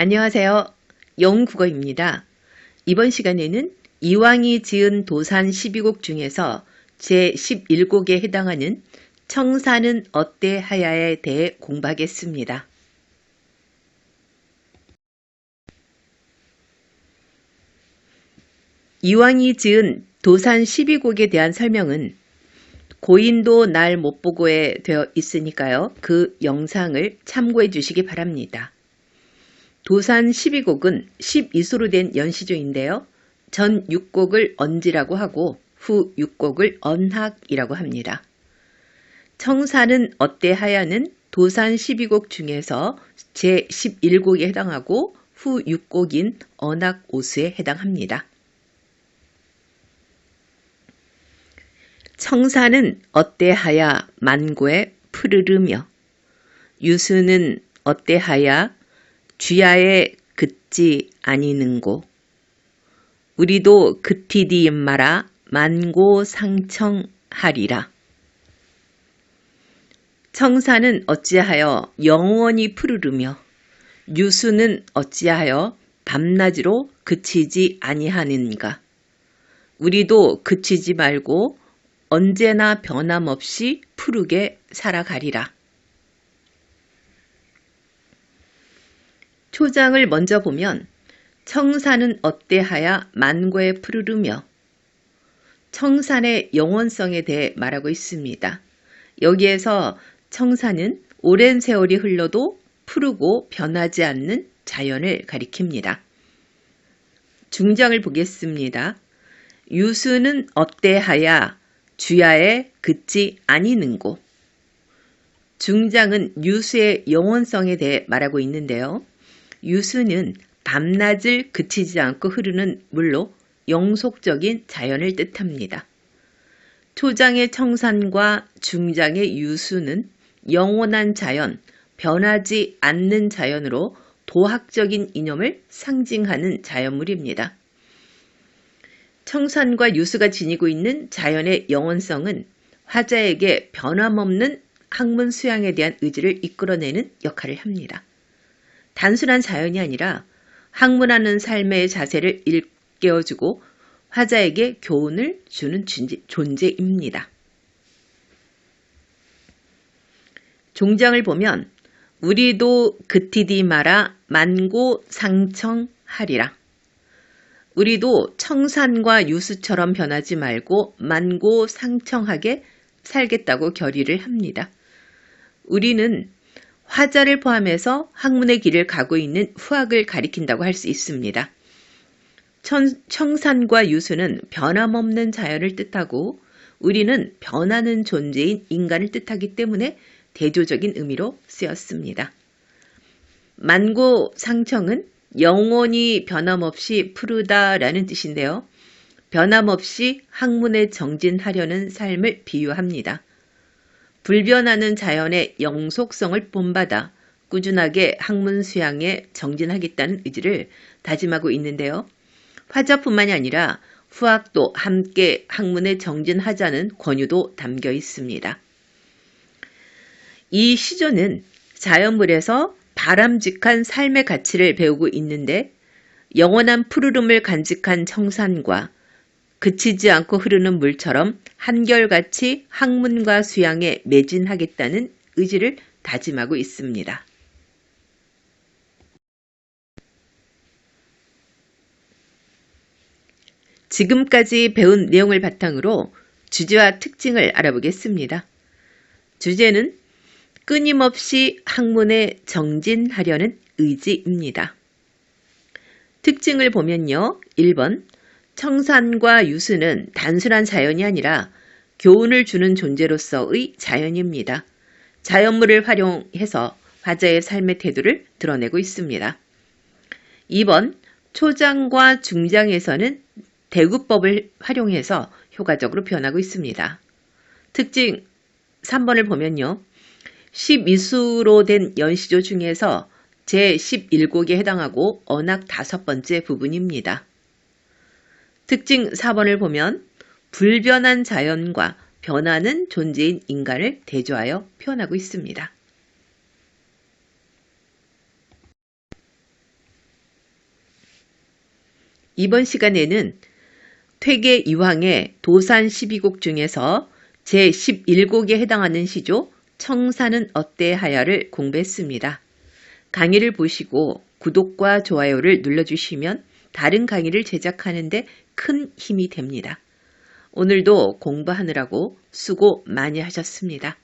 안녕하세요. 영국어입니다. 이번 시간에는 이왕이 지은 도산 12곡 중에서 제11곡에 해당하는 청사는 어때 하야에 대해 공부하겠습니다. 이왕이 지은 도산 12곡에 대한 설명은 고인도 날 못 보고에 되어 있으니까요. 그 영상을 참고해 주시기 바랍니다. 도산 12곡은 12수로 된 연시조인데요. 전 6곡을 언지라고 하고 후 6곡을 언학이라고 합니다. 청사는 어때 하야는 도산 12곡 중에서 제11곡에 해당하고 후 6곡인 언학 오수에 해당합니다. 청사는 어때하야 만고에 푸르르며 유수는 어때하야 쥐야에 긋지 아니는고. 우리도 그티디 마라 만고 상청하리라. 청사는 어찌하여 영원히 푸르르며 유수는 어찌하여 밤낮으로 그치지 아니하는가. 우리도 그치지 말고 언제나 변함없이 푸르게 살아가리라. 초장을 먼저 보면 청산은 어때하야 만고에 푸르르며 청산의 영원성에 대해 말하고 있습니다. 여기에서 청산은 오랜 세월이 흘러도 푸르고 변하지 않는 자연을 가리킵니다. 중장을 보겠습니다. 유수는 어때하야 주야에 그치 아니는고. 중장은 유수의 영원성에 대해 말하고 있는데요. 유수는 밤낮을 그치지 않고 흐르는 물로 영속적인 자연을 뜻합니다. 초장의 청산과 중장의 유수는 영원한 자연, 변하지 않는 자연으로 도학적인 이념을 상징하는 자연물입니다. 청산과 유수가 지니고 있는 자연의 영원성은 화자에게 변함없는 학문 수양에 대한 의지를 이끌어내는 역할을 합니다. 단순한 자연이 아니라 학문하는 삶의 자세를 일깨워주고 화자에게 교훈을 주는 존재입니다. 종장을 보면 우리도 그티디 마라 만고 상청하리라. 우리도 청산과 유수처럼 변하지 말고 만고 상청하게 살겠다고 결의를 합니다. 우리는 화자를 포함해서 학문의 길을 가고 있는 후학을 가리킨다고 할 수 있습니다. 천, 청산과 유수는 변함없는 자연을 뜻하고 우리는 변하는 존재인 인간을 뜻하기 때문에 대조적인 의미로 쓰였습니다. 만고 상청은 영원히 변함없이 푸르다라는 뜻인데요. 변함없이 학문에 정진하려는 삶을 비유합니다. 불변하는 자연의 영속성을 본받아 꾸준하게 학문 수양에 정진하겠다는 의지를 다짐하고 있는데요. 화자뿐만이 아니라 후학도 함께 학문에 정진하자는 권유도 담겨 있습니다. 이 시조는 자연물에서 바람직한 삶의 가치를 배우고 있는데 영원한 푸르름을 간직한 청산과 그치지 않고 흐르는 물처럼 한결같이 학문과 수양에 매진하겠다는 의지를 다짐하고 있습니다. 지금까지 배운 내용을 바탕으로 주제와 특징을 알아보겠습니다. 주제는 끊임없이 학문에 정진하려는 의지입니다. 특징을 보면요. 1번 청산과 유수는 단순한 자연이 아니라 교훈을 주는 존재로서의 자연입니다. 자연물을 활용해서 화자의 삶의 태도를 드러내고 있습니다. 2번 초장과 중장에서는 대구법을 활용해서 효과적으로 변하고 있습니다. 특징 3번을 보면요. 12수로 된 연시조 중에서 제11곡에 해당하고 언악 다섯 번째 부분입니다. 특징 4번을 보면 불변한 자연과 변하는 존재인 인간을 대조하여 표현하고 있습니다. 이번 시간에는 퇴계 이황의 도산 12곡 중에서 제11곡에 해당하는 시조 청사는 어때하여를 공부했습니다. 강의를 보시고 구독과 좋아요를 눌러주시면 다른 강의를 제작하는데 큰 힘이 됩니다. 오늘도 공부하느라고 수고 많이 하셨습니다.